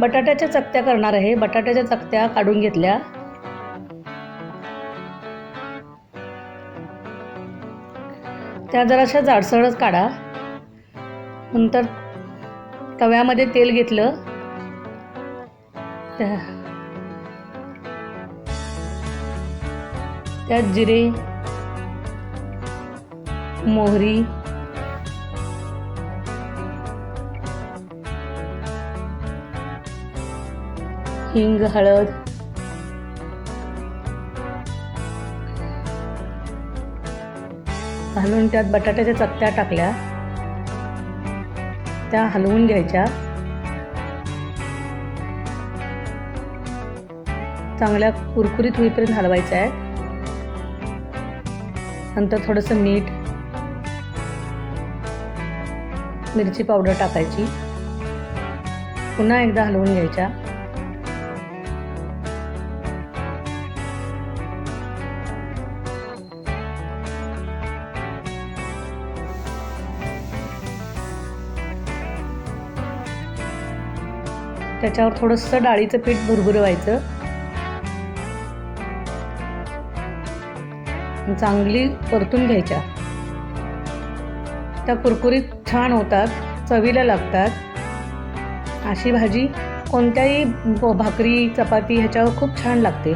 बटाट्याच्या चकत्या करणार आहे. बटाट्याच्या चकत्या काढून घेतल्या. त्या जराशा जाडसरच काढा. नंतर तव्यामध्ये तेल घेतलं. त्या त्यात जिरे मोहरी हिंग हळद. घालून त्यात बटाट्याच्या चकत्या टाकल्या. त्या हलवून घ्यायच्या. चांगल्या कुरकुरीत होईपर्यंत हलवायचं आहे. नंतर थोडंसं मीठ मिरची पावडर टाकायची. पुन्हा एकदा हलवून घ्यायच्या. त्याच्यावर थोडंसं डाळीचं पीठ भुरभुरवायचं. चांगली परतून घ्यायच्या. त्या कुरकुरीत छान होतात चवीला लागतात. अशी भाजी कोणत्याही भाकरी चपाती ह्याच्यावर खूप छान लागते.